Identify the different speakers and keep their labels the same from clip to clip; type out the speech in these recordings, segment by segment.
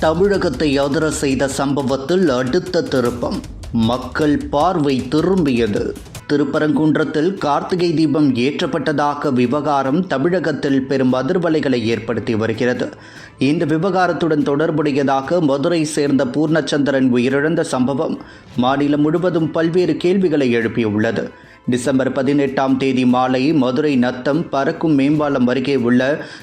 Speaker 1: தமிழகத்தை அதிர செய்த சம்பவத்தில் அடுத்த திருப்பம். மக்கள் பார்வை திரும்பியது. திருப்பரங்குன்றத்தில் கார்த்திகை தீபம் ஏற்றப்பட்டதாக விவகாரம் தமிழகத்தில் பெரும் அதிர்வலைகளை ஏற்படுத்தி வருகிறது. இந்த விவகாரத்துடன் தொடர்புடையதாக மதுரை சேர்ந்த பூர்ணச்சந்திரன் உயிரிழந்த சம்பவம் மாநிலம் முழுவதும் பல்வேறு கேள்விகளை எழுப்பியுள்ளது. டிசம்பர் பதினெட்டாம் தேதி மாலை மதுரை நத்தம் பறக்கும் மேம்பாலம் அருகே உள்ள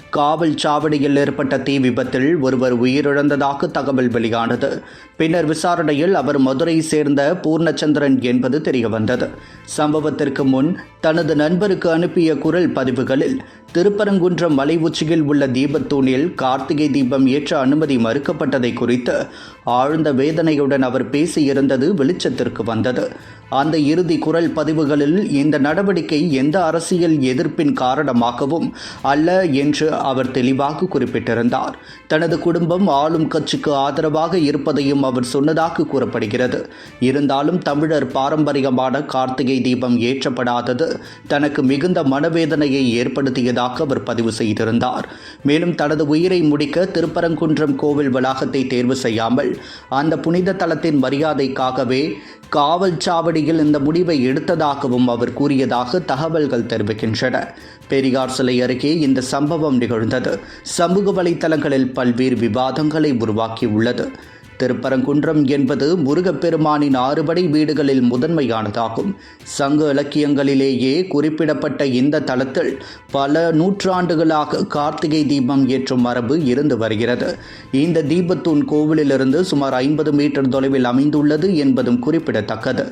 Speaker 1: காவல் சாவடியில் ஏற்பட்ட தீ விபத்தில் ஒருவர் உயிரிழந்ததாக தகவல் வெளியானது. பின்னர் விசாரணையில் அவர் மதுரை சேர்ந்த பூர்ணச்சந்திரன் என்பது தெரியவந்தது. சம்பவத்திற்கு முன் தனது நண்பருக்கு அனுப்பிய குரல் பதிவுகளில் திருப்பரங்குன்றம் மலை உச்சியில் உள்ள தீபத்தூணில் கார்த்திகை தீபம் ஏற்ற அனுமதி மறுக்கப்பட்டதை குறித்து ஆழ்ந்த வேதனையுடன் அவர் பேசியிருந்தது வெளிச்சத்திற்கு வந்தது. அந்த இறுதி குரல் பதிவுகளில் இந்த நடவடிக்கை எந்த அரசியல் எதிர்ப்பின் காரணமாகவும் அல்ல என்று அவர் தெளிவாக குறிப்பிட்டிருந்தார். தனது குடும்பம் ஆளும் கட்சிக்கு ஆதரவாக இருப்பதையும் அவர் சொன்னதாக கூறப்படுகிறது. இருந்தாலும் தமிழர் பாரம்பரியமான கார்த்திகை தீபம் ஏற்றப்படாதது தனக்கு மிகுந்த மனவேதனையை ஏற்படுத்தியதாக அவர் பதிவு செய்திருந்தார். மேலும் தனது உயிரை முடிக்க திருப்பரங்குன்றம் கோவில் வளாகத்தை தேர்வு செய்யாமல் அந்த புனித தலத்தின் மரியாதைக்காகவே காவல் சாவடியில் இந்த முடிவை எடுத்ததாகவும் அவர் கூறியதாக தகவல்கள் தெரிவிக்கின்றன. பெரியார் சிலை அருகே இந்த சம்பவம் நிகழ்ந்தது. சமூக வலைதளங்களில் பல்வேறு விவாதங்களை உருவாக்கியுள்ளது. திருப்பரங்குன்றம் என்பது முருகப்பெருமானின் ஆறுபடை வீடுகளில் முதன்மையானதாகும். சங்க இலக்கியங்களிலேயே குறிப்பிடப்பட்ட இந்த தளத்தில் பல நூற்றாண்டுகளாக கார்த்திகை தீபம் ஏற்றும் மரபு இருந்து வருகிறது. இந்த தீபத்தூண் கோவிலிலிருந்து சுமார் ஐம்பது மீட்டர் தொலைவில் அமைந்துள்ளது என்பதும் குறிப்பிடத்தக்கது.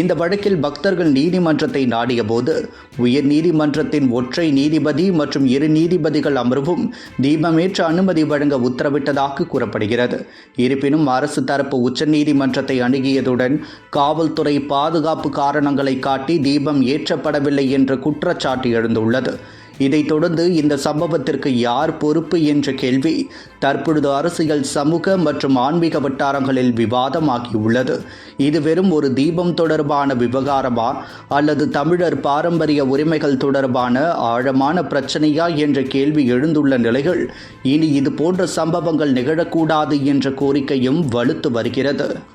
Speaker 1: இந்த வழக்கில் பக்தர்கள் நீதிமன்றத்தை நாடியபோது உயர் நீதிமன்றத்தின் ஒற்றை நீதிபதி மற்றும் இரு நீதிபதிகள் அமர்வும் தீபமேற்ற அனுமதி வழங்க உத்தரவிட்டதாக கூறப்படுகிறது. இருப்பினும் அரசு தரப்பு உச்சநீதிமன்றத்தை அணுகியதுடன் காவல்துறை பாதுகாப்பு காரணங்களை காட்டி தீபம் ஏற்றப்படவில்லை என்ற குற்றச்சாட்டு எழுந்துள்ளது. இதைத் தொடர்ந்து இந்த சம்பவத்திற்கு யார் பொறுப்பு என்ற கேள்வி தற்பொழுது அரசியல் சமூக மற்றும் ஆன்மீக வட்டாரங்களில் விவாதமாகியுள்ளது. இது வெறும் ஒரு தீபம் தொடர்பான விவகாரமா அல்லது தமிழர் பாரம்பரிய உரிமைகள் தொடர்பான ஆழமான பிரச்சனையா என்ற கேள்வி எழுந்துள்ள நிலையில் இனி இது போன்ற சம்பவங்கள் நிகழக்கூடாது என்ற கோரிக்கையும் வலுத்து வருகிறது.